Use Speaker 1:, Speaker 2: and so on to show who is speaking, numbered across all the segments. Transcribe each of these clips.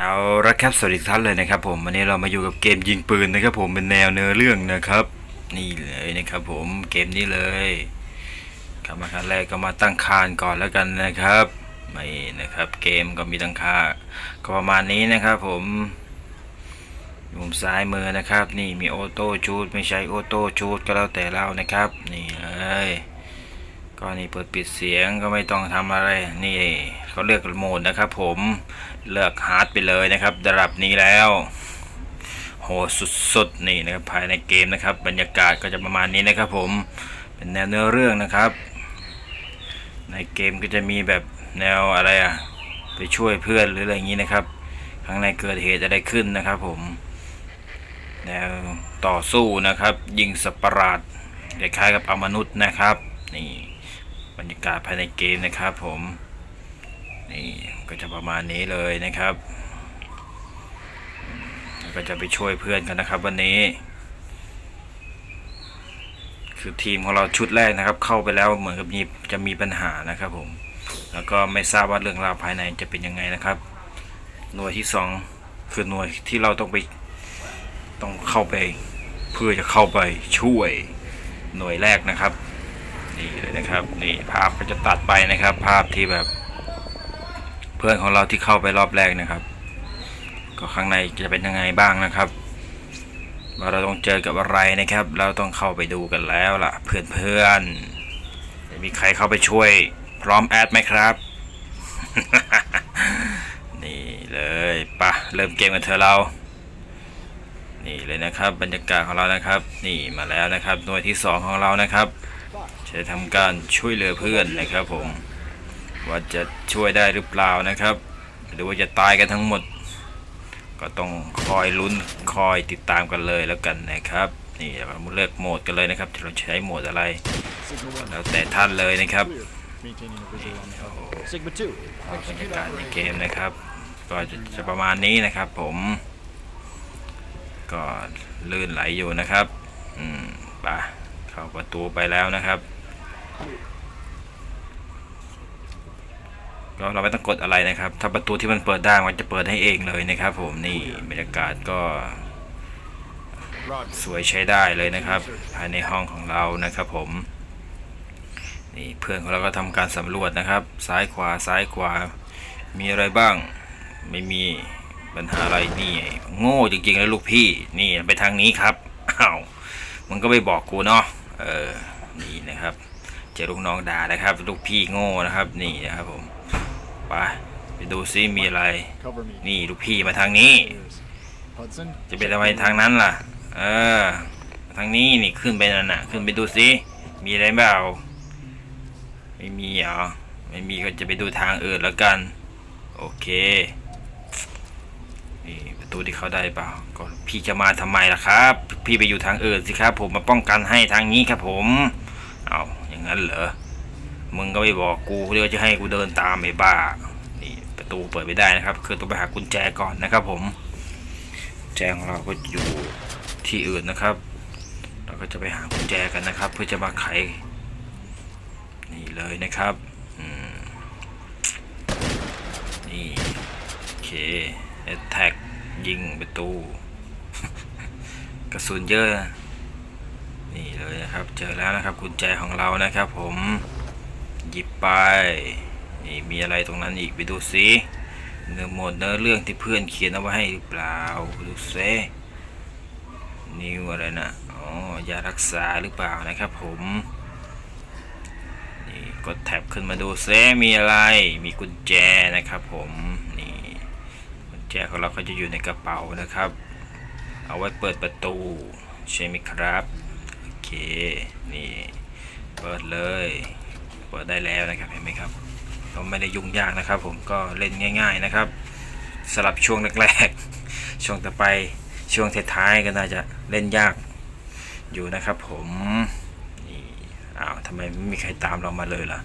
Speaker 1: เอาละครับสวัสดีท่านเลยนะครับผมวันนี้เรามาอยู่กับเกมยิงปืนนะครับผมเป็นแนวเนื้อเรื่องนะครับ นี่เลยนะครับผมเกมนี้เลยครับมาครั้งแรกก็มาตั้งคานก่อนแล้วกันนะครับไม่นะครับเกมก็มีตั้งค่าก็ประมาณนี้นะครับผมมุมซ้ายมือนะครับ นี่มีออโต้ชูดไม่ใช่ออโต้ชูดก็แล้วแต่เรานะครับ นี่เลย ก็นี่เปิดปิดเสียงก็ไม่ต้องทำอะไร นี่เขาเลือกโหมดนะครับผมเลือกฮาร์ดไปเลยนะครับระดับนี้แล้วโหสุดๆนี่นะครับภายในเกมนะครับ บรรยากาศก็จะประมาณนี้นะครับผมเป็นแนวเนื้อเรื่องนะครับ ในเกมก็จะมีแบบแนวอะไรอะไปช่วยเพื่อนหรืออะไรอย่างนี้นะครับข้างในเกิดเหตุอะไรขึ้นนะครับผมแนวต่อสู้นะครับ ยิงสัตว์ประหลาดคล้ายๆกับอมนุษย์นะครับนี่ บรรยากาศภายในเกมนะครับผมนี่ก็จะประมาณนี้เลยนะครับแล้วก็จะไปช่วยเพื่อนกันนะครับ วันนี้ คือทีมของเราชุดแรกนะครับ เข้าไปแล้วเหมือนกับมีจะมีปัญหานะครับผม แล้วก็ไม่ทราบว่าเรื่องราวภายในจะเป็นยังไงนะครับ หน่วยที่สองคือหน่วยที่เราต้องไปต้องเข้าไป เพื่อจะเข้าไปช่วยหน่วยแรกนะครับ นี่เลยนะครับ นี่ภาพก็จะตัดไปนะครับ ภาพที่แบบ เพื่อนของเราที่เข้าไปรอบแรกนะครับ ก็ข้างในจะเป็นยังไงบ้างนะครับว่าเราต้องเจอกับอะไรนะครับ เราต้องเข้าไปดูกันแล้วล่ะ เพื่อนๆจะมีใครเข้าไปช่วย พร้อมแอดไหมครับ นี่เลยปะเริ่มเกมกันเถอะเรา นี่เลยนะครับ บรรยากาศของเรานะครับ นี่มาแล้วนะครับ หน่วยที่สองของเรานะครับ จะทำการช่วยเหลือเพื่อนนะครับผม ว่าจะช่วยได้หรือเปล่านะครับ หรือว่าจะตายกันทั้งหมด ก็ต้องคอยลุ้นคอยติดตามกันเลยแล้วกันนะครับนี่เราเลือกโหมดกันเลยนะครับเราใช้โหมดอะไร แล้วแต่ท่านเลยนะครับบรรยากาศในเกมนะครับ ก็จะจะประมาณนี้นะครับผม ก็ลื่นไหลอยู่นะครับ อืมไปเข้าประตูไปแล้วนะครับ ก็เราไม่ต้องกดอะไรนะครับ ถ้าประตูที่มันเปิดได้มันจะเปิดให้เองเลยนะครับ ผมนี่บรรยากาศก็สวยใช้ได้เลยนะครับ ภายในห้องของเรานะครับ ผมนี่เพื่อนของเราก็ทำการสำรวจนะครับ ซ้ายขวาซ้ายขวา มีอะไรบ้าง ไม่มีปัญหาอะไรนี่ โง่จริงๆแล้วลูกพี่นี่ไปทางนี้ครับอ้าวมันก็ไม่บอกกูเนาะเออนี่นะครับ จอลูกน้องด่านะครับ ลูกพี่โง่นะครับ นี่นะครับผมไปไปดูซิมีอะไร
Speaker 2: Cover me.
Speaker 1: นี่ลูกพี่มาทางนี้
Speaker 2: Clears. Hudson.
Speaker 1: จะเป็นอะไรทางนั้นล่ะ เออทางนี้นี่ขึ้นไปนั่นน่ะ ขึ้นไปดูสิมีอะไรเปล่าไม่มีเหรอไม่มีก็จะไปดูทางอื่นแล้วกัน โอเคนี่ประตูที่เขาได้เปล่าก็พี่จะมาทำไมล่ะครับ พี่ไปอยู่ทางอื่นสิครับ ผมมาป้องกันให้ทางนี้ครับผมเอาอย่า งั้นเหรอ มึงก็ไม่บอกกูเดี๋ยวจะให้กูเดินตามไอ้บ้า นี่ประตูเปิดไม่ได้นะครับ คือต้องไปหากุญแจก่อนนะครับ ผม แจของเราก็อยู่ที่อื่นนะครับ เราก็จะไปหากุญแจกันนะครับ เพื่อจะมาไข นี่เลยนะครับนี่โอเคแอตแทกยิงประตู กระสุนเยอะ นี่เลยนะครับ เจอแล้วนะครับกุญแจของเรานะครับผมหยิบไปนี่มีอะไรตรงนั้นอีกไปดูสิเนื้อหมดเนื้อเรื่องที่เพื่อนเขียนเอาไว้ให้หรือเปล่าดูซินิวอะไรนะอ๋อยารักษาหรือเปล่านะครับผมนี่กดแท็บขึ้นมาดูซิมีอะไรมีกุญแจนะครับผมนี่กุญแจของเราก็จะอยู่ในกระเป๋านะครับ เอาไว้เปิดประตูใช่ไหมครับ เคนี่เปิดเลย เปิดได้แล้วนะครับเห็นไหมครับก็ไม่ได้ยุ่งยากนะครับ ผมก็เล่นง่าย ๆนะครับสลับช่วงแรกๆช่วงต่อไปช่วงท้ายๆก็น่าจะเล่นยากอยู่นะครับ ผมนี่อ้าวทำไมไม่มีใครตามเรามาเลยล่ะ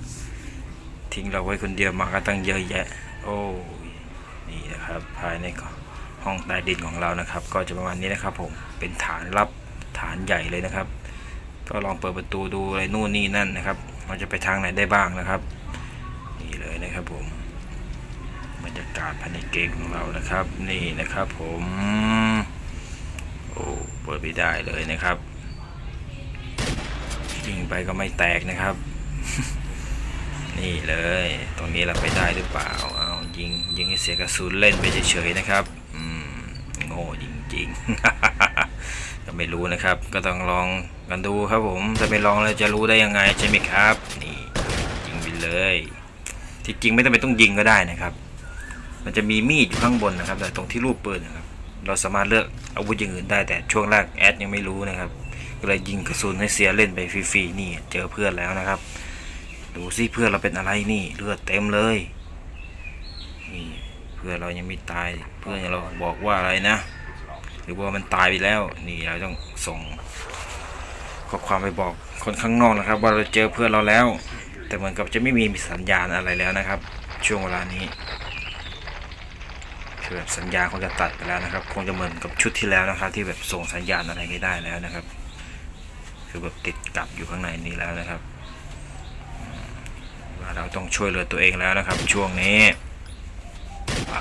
Speaker 1: ทิ้งเราไว้คนเดียวมาก็ตั้งเยอะแยะ โอ้ยนี่นะครับ ภายในห้องใต้ดินของเรานะครับ ก็จะประมาณนี้นะครับ ผมเป็นฐานลับฐานใหญ่เลยนะครับ ก็ลองเปิดประตูดูอะไรนู่นนี่นั่นนะครับมันจะไปทางไหนได้บ้างนะครับ นี่เลยนะครับผมบรรยากาศภายในเกมของเรานะครับ นี่นะครับผมโอ้เปิดไม่ได้เลยนะครับยิงไปก็ไม่แตกนะครับ นี่เลย ตรงนี้เราไปได้หรือเปล่าเอายิงยิงให้เสียกระสุนเล่นไปเฉยๆนะครับ อืมโง่จริงๆ ก็ไม่รู้นะครับ ก็ต้องลองกันดูครับผมถ้าไม่ลองแล้วจะรู้ได้ยังไงใช่ไหมครับ นี่ยิงไปเลยที่จริงไม่ต้องไปนต้องยิงก็ได้นะครับ มันจะมีมีดอยู่ข้างบนนะครับ แต่ตรงที่รูปปืนนะครับ เราสามารถเลือกอาวุธอย่างอื่นได้แต่ช่วงแรกแอดยังไม่รู้นะครับก็เลยยิงกระสุนให้เสียเล่นไปฟรีๆนี่เจอเพื่อนแล้วนะครับ ดูสิเพื่อนเราเป็นอะไรนี่เลือดเต็มเลยนี่เพื่อนเรายังไม่ตายเพื่อนเราบอกว่าอะไรนะ หรือว่ามันตายไปแล้ว นี่เราต้องส่งข้อความไปบอกคนข้างนอกนะครับ ว่าเราเจอเพื่อนเราแล้ว แต่เหมือนกับจะไม่มีสัญญาณอะไรแล้วนะครับ ช่วงเวลานี้คือแบบสัญญาณคงจะตัดไปแล้วนะครับคงจะเหมือนกับชุดที่แล้วนะครับ ที่แบบส่งสัญญาณอะไรไม่ได้แล้วนะครับ คือแบบติดกับอยู่ข้างในนี้แล้วนะครับว่าเราต้องช่วยเหลือตัวเองแล้วนะครับ ช่วงนี้ไป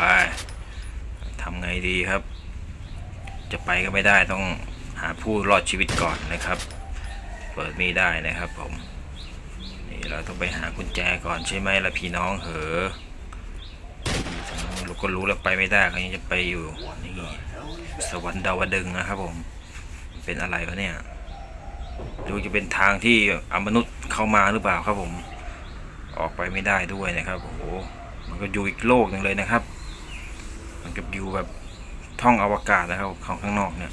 Speaker 1: ทำไงดีครับ จะไปก็ไม่ได้ต้องหาผู้รอดชีวิตก่อนนะครับ เปิดไม่ได้นะครับผมนี่เราต้องไปหากุญแจก่อนใช่ไหมล่ะพี่น้องเหอะเราก็รู้แล้วไปไม่ได้เขายังจะไปอยู่นี่สวรรค์ดาวดึงนะครับผมเป็นอะไรวะเนี่ยดูจะเป็นทางที่อมนุษย์เข้ามาหรือเปล่าครับผม ออกไปไม่ได้ด้วยนะครับโอ้โหมันก็อยู่อีกโลกหนึ่งเลยนะครับ มันกับอยู่แบบ ท่องอวกาศนะครับของข้างนอกเนี่ย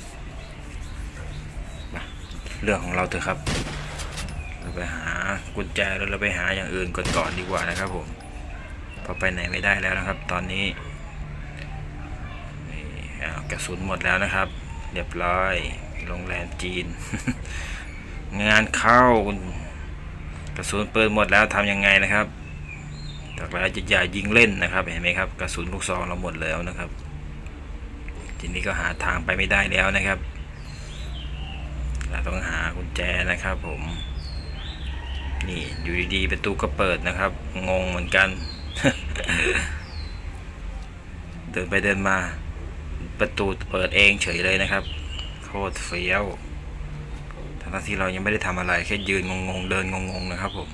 Speaker 1: เรื่องของเราเถอะครับ เราไปหากุญแจแล้วเราไปหาอย่างอื่นก่อนก่อนดีกว่านะครับผมพอไปไหนไม่ได้แล้วนะครับ ตอนนี้นี่อากระสุนหมดแล้วนะครับ เรียบร้อยโรงแรมจีน งานเข้ากระสุนปืนหมดแล้วทำยังไงนะครับจากแล้วจะอย่ายิงเล่นนะครับเห็นไหมครับ กระสุนลูกซองเราหมดแล้วนะครับ ทีนี้ก็หาทางไปไม่ได้แล้วนะครับ เราต้องหากุญแจนะครับ ผม นี่อยู่ดีๆประตูก็เปิดนะครับ งงเหมือนกัน เดินไปเดินมา ประตูเปิดเองเฉยเลยนะครับ โคตรเฟี้ยวทั้งที่เรายังไม่ได้ทำอะไรแค่ยืนงงๆเดินงงๆนะครับ ผม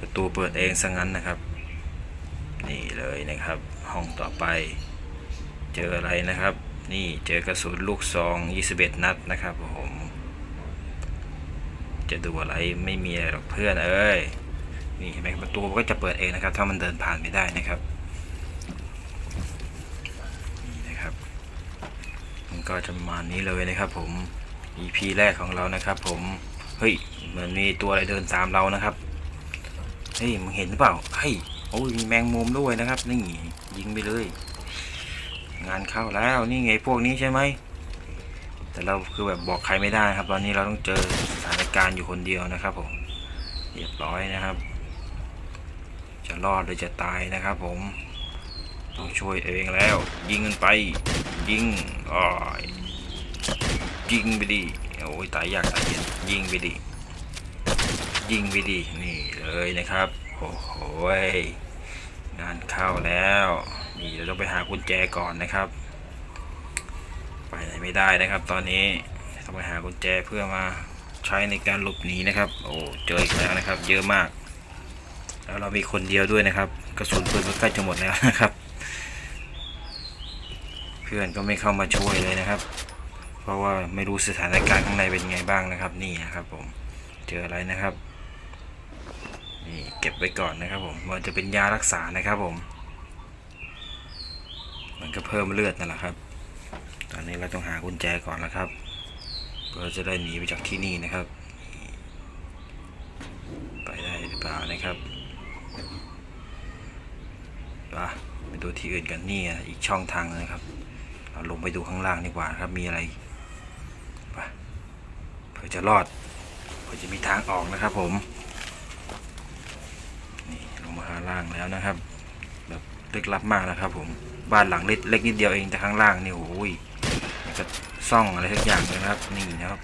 Speaker 1: ประตูเปิดเองซะงั้นนะครับ นี่เลยนะครับ ห้องต่อไป เจออะไรนะครับ นี่เจอกระสุนลูกซอง21 นัดนะครับผม จะดูอะไรไม่มีอะไรหรอกเพื่อนเอ้ย นี่เห็นไหมประตูมันก็จะเปิดเองนะครับ ถ้ามันเดินผ่านไม่ได้นะครับ นี่นะครับ มันก็จะประมาณนี้เลยนะครับผม EP แรกของเรานะครับผม เฮ้ยเหมือนมีตัวอะไรเดินตามเรานะครับ เฮ้ยมึงเห็นหรือเปล่า เฮ้ยโอ้ยมีแมงมุมด้วยนะครับ นี่ยิงไปเลย งานเข้าแล้วนี่ไงพวกนี้ใช่ไหมแต่เราคือแบบบอกใครไม่ได้ครับ ตอนนี้เราต้องเจอสถานการณ์อยู่คนเดียวนะครับ ผมเรียบร้อยนะครับ จะรอดหรือจะตายนะครับ ผมต้องช่วยเองแล้ว ยิงกันไป ยิงอ้อยยิงไปดิโอ้ยตายยากตายเย็นยิงไปดิยิงไปดินี่เลยนะครับโอ้โหยงานเข้าแล้ว นี่เราต้องไปหากุญแจก่อนนะครับ ไปไหนไม่ได้นะครับ ตอนนี้ต้องไปหากุญแจเพื่อมาใช้ในการหลบหนีนะครับ โอ้เจออีกแล้วนะครับ เยอะมาก แล้วเรามีคนเดียวด้วยนะครับ กระสุนปืนก็ใกล้จะหมดแล้วนะครับ เพื่อนก็ไม่เข้ามาช่วยเลยนะครับ เพราะว่าไม่รู้สถานการณ์ข้างในเป็นไงบ้างนะครับ นี่นะครับ ผมเจออะไรนะครับนี่เก็บไว้ก่อนนะครับผมมันจะเป็นยารักษานะครับผม มันก็เพิ่มเลือดนั่นแหละครับ ตอนนี้เราต้องหากุญแจก่อนนะครับ เพื่อจะได้หนีไปจากที่นี่นะครับ ไปได้หรือเปล่านะครับไปไปดูที่อื่นกันนี่อีกช่องทางนะครับ เราลงไปดูข้างล่างดีกว่าครับมีอะไรไปเพื่อจะรอดเพื่อจะมีทางออกนะครับผมนี่ลงมาข้าล่างแล้วนะครับ แบบลึกลับมากนะครับผม บ้านหลังเล็กเล็กนิดเดียวเองแต่ข้างล่างนี่โอ้ยนี่ก็ซ่องอะไรทุกอย่างเลยนะครับนี่นะครับ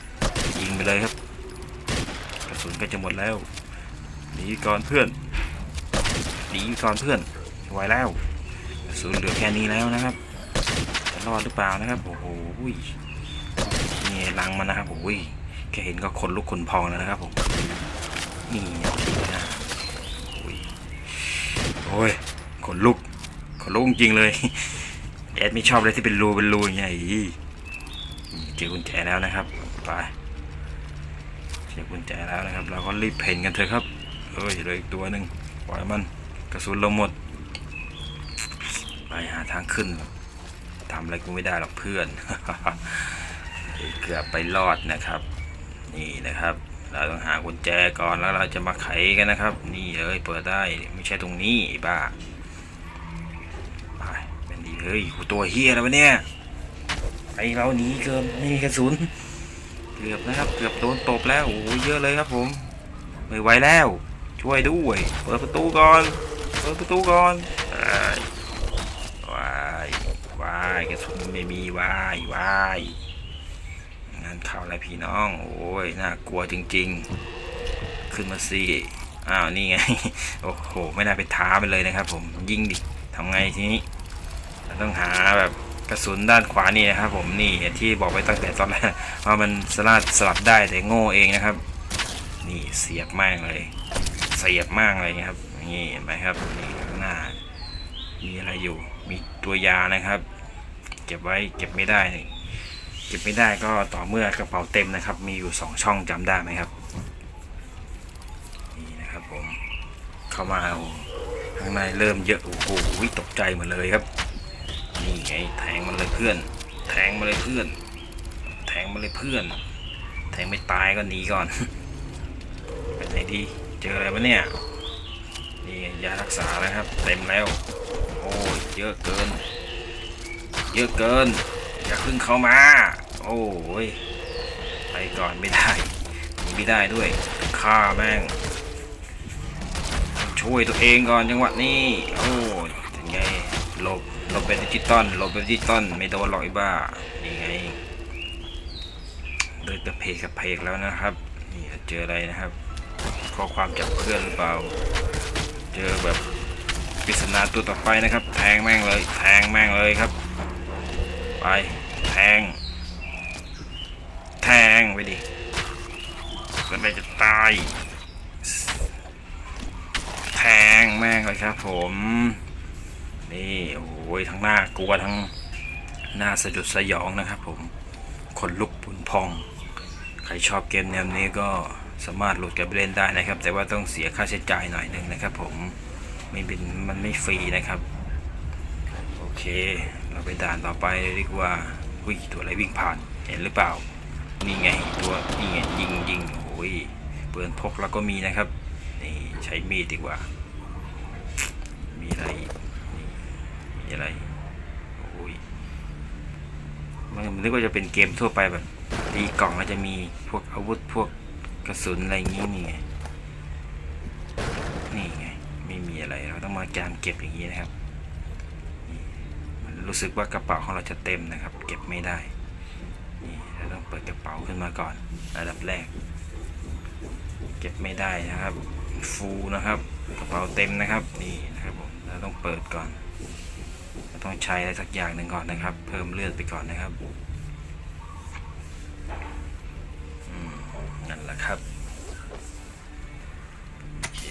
Speaker 1: ยิงไปเลยครับ กระสุนก็จะหมดแล้วหนีก่อนเพื่อนหนีก่อนเพื่อนไวแล้วกระสูญเหลือแค่นี้แล้วนะครับจะรอดหรือเปล่านะครับโอ้โหนี่ลังมันนะครับโอ้ยแค่เห็นก็ขนลุกขนพองแล้วนะครับผมนี่นะโอ้ยโอ้ยขนลุก ลุกจริงเลยแอดไม่ชอบเลยที่เป็นรูเป็นรูอย่างเงี้ยเจอกุญแจแล้วนะครับ ไปเจอกุญแจแล้วนะครับ เราก็รีบเพ่นกันเถอะครับเอ้ยเหลืออีกตัวหนึ่งปล่อยมันกระสุนเราหมด ไปหาทางขึ้นทำอะไรกูไม่ได้หรอกเพื่อนเกือบไปรอดนะครับ นี่นะครับ เราต้องหากุญแจก่อนแล้วเราจะมาไขกันนะครับ นี่เลยเปิดได้ไม่ใช่ตรงนี้บ้า ฮ้ยตัวเฮียแล้ววะเนี่ยไอเราหนีเกินไม่มีกระสุนเกือบนะครับเกือบโดนตบแล้วโอ้ยเยอะเลยครับผมไม่ไหวแล้ว ช่วยด้วยเปิดประตูก่อนเปิดประตูก่อนวายวายกระสุนไม่มีวายวายงานข่าวอะไรพี่น้องโอ้ยน่ากลัวจริง ๆ ขึ้นมาสิอ้าวนี่ไงโอ้โหไม่น่าไปท้าไปเลยนะครับ ผมยิงดิทำไงทีนี้ ต้องหาแบบกระสุนด้านขวานี่นะครับผมนี่ที่บอกไปตั้งแต่ตอนแรกว่ามันสลัดสลับได้แต่โง่เองนะครับ นี่เสียบมากเลย เสียบมากเลยนะครับนี่เห็นไหมครับนี่ข้างหน้า มีอะไรอยู่ มีตัวยานะครับ เก็บไว้เก็บไม่ได้ เก็บไม่ได้ก็ต่อเมื่อกระเป๋าเต็มนะครับ มีอยู่สองช่องจำได้ไหมครับนี่นะครับผมเข้ามาข้างในเริ่มเยอะโอ้โหตกใจหมดเลยครับ นี่ไงแทงมันเลยเพื่อน แทงมาเลยเพื่อน แทงมาเลยเพื่อน แทงไม่ตายก็หนีก่อน ไปไหนดี เจออะไรวะเนี่ย นี่ยารักษานะครับ เต็มแล้ว โอ้ยเยอะเกิน เยอะเกิน อย่าเพึ่งเข้ามา โอ้ย ไปก่อนไม่ได้หนีไม่ได้ด้วยฆ่าแม่งช่วยตัวเองก่อนจังหวะนี้ โอ้ยยังไงหลบ ลบเป็นดิจิตอลหลบเป็นดิจิตอลไม่โดนหรอกไอ้บ้านี่ไงเดินกระเพกกระเพกแล้วนะครับ นี่เจออะไรนะครับ ข้อความจากเพื่อนหรือเปล่า เจอแบบปริศนาตัวต่อไปนะครับ แทงแม่งเลย แทงแม่งเลยครับ ไปแทง แทงไปดิมันไปจะตาย แทงแม่งเลยครับผม นี่โอ้ยทั้งหน้ากลัวทั้งหน้าสะดุดสยองนะครับผมขนลุกปุนพอง ใครชอบเกมแนวนี้ก็สามารถโหลดกับเล่นได้นะครับ แต่ว่าต้องเสียค่าใช้จ่ายหน่อยหนึ่งนะครับ ผมไม่เป็นมันไม่ฟรีนะครับ โอเค เราไปด่านต่อไปเลยดีกว่าวิ่งตัวอะไรวิ่งผ่านเห็นหรือเปล่านี่ไงตัวนี่ไงยิงยิงโอ้ยปืนพกเราก็มีนะครับนี่ใช้มีดดีกว่า มีอะไรอีก มีอะไรโอ้ยมันนึกว่าจะเป็นเกมทั่วไปแบบตีกล่องแล้วจะมีพวกอาวุธพวกกระสุนอะไรอย่างงี้นี่ไงนี่ไงไม่มีอะไรเราต้องมาการเก็บอย่างนี้นะครับรู้สึกว่ากระเป๋าของเราจะเต็มนะครับ เก็บไม่ได้นี่เราต้องเปิดกระเป๋าขึ้นมาก่อนระดับแรก เก็บไม่ได้นะครับ ฟูนะครับ กระเป๋าเต็มนะครับนี่นะครับผมเราต้องเปิดก่อน ต้องใช้อะไรสักอย่างหนึ่งก่อนนะครับ เพิ่มเลือดไปก่อนนะครับอืมนั่นแหละครับโอเค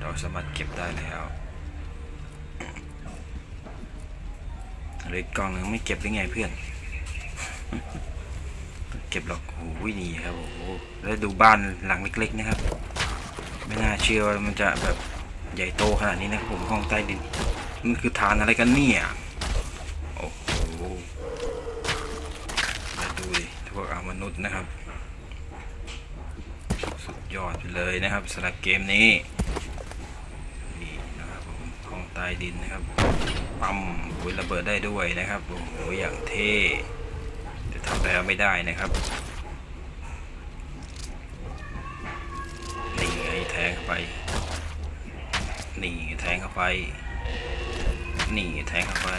Speaker 1: เราสามารถเก็บได้แล้วเหลยกล่องนึงไม่เก็บได้ไงเพื่อน เก็บหรอกโอ้โหนี่ครับโอ้โหแล้วดูบ้านหลังเล็ก ๆ นะครับ ไม่น่าเชื่อว่ามันจะแบบ ใหญ่โตขนาดนี้นะครับผมห้องใต้ดิน มันคือฐานอะไรกันเนี่ย โอ้โหมาดูดิพวกอามนุษย์นะครับ สุดยอดไปเลยนะครับสำหรับเกมนี้นี่นะครับผมห้องใต้ดินนะครับ ปั๊มวุ้ยระเบิดได้ด้วยนะครับโอ้โหอย่างเท่จะทำอะไรไม่ได้นะครับนี่ไงแท้ไป นี่แทงเข้าไปนี่แทงเข้าไป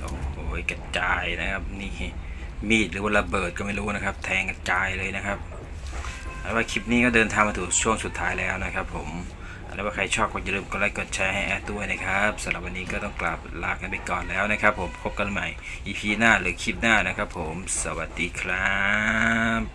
Speaker 1: โอ้โหกระจายนะครับนี่มีดหรือว่าระเบิดก็ไม่รู้นะครับ แทงกระจายเลยนะครับเอาไว้คลิปนี้ก็เดินทางมาถึงช่วงสุดท้ายแล้วนะครับผมแล้วว่าใครชอบก็อย่าลืมกดไลค์กดแชร์ให้แอดด้วยนะครับสำหรับวันนี้ก็ต้องกราบลากันไปก่อนแล้วนะครับ ผมพบกันใหม่ EP หน้าหรือคลิปหน้านะครับ ผมสวัสดีครับ